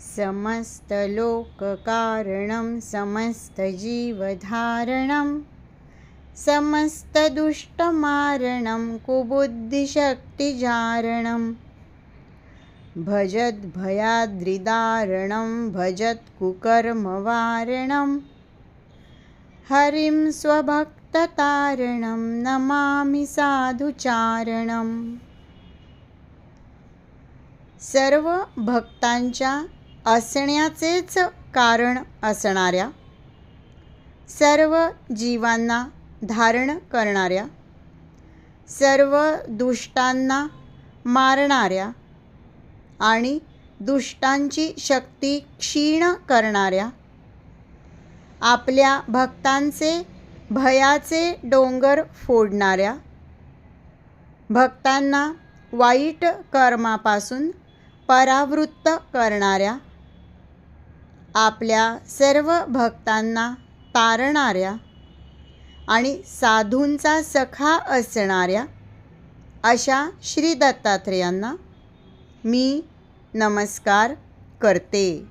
समस्तलोककारणं समस्तजीवधारणं समस्तदुष्टमारणं कुबुद्धिशक्तिजारणं भजद्भयाद्रिदारणं भजत्कुकर्मवारणं हरिं स्वभक्ततारणं नमामि साधुचारणं. सर्व भक्तांच्या असण्याचेच कारण असणाऱ्या सर्व जीवांना धारण करणाऱ्या सर्व दुष्टांना मारणाऱ्या आणि दुष्टांची शक्ती क्षीण करणाऱ्या आपल्या भक्तांचे भयाचे डोंगर फोडणाऱ्या भक्तांना वाईट कर्मापासून परावृत्त करणाऱ्या आपल्या सर्व भक्तांना तारणाऱ्या आणि साधूंचा सखा असणाऱ्या अशा श्री दत्तात्रेयांना मी नमस्कार करते.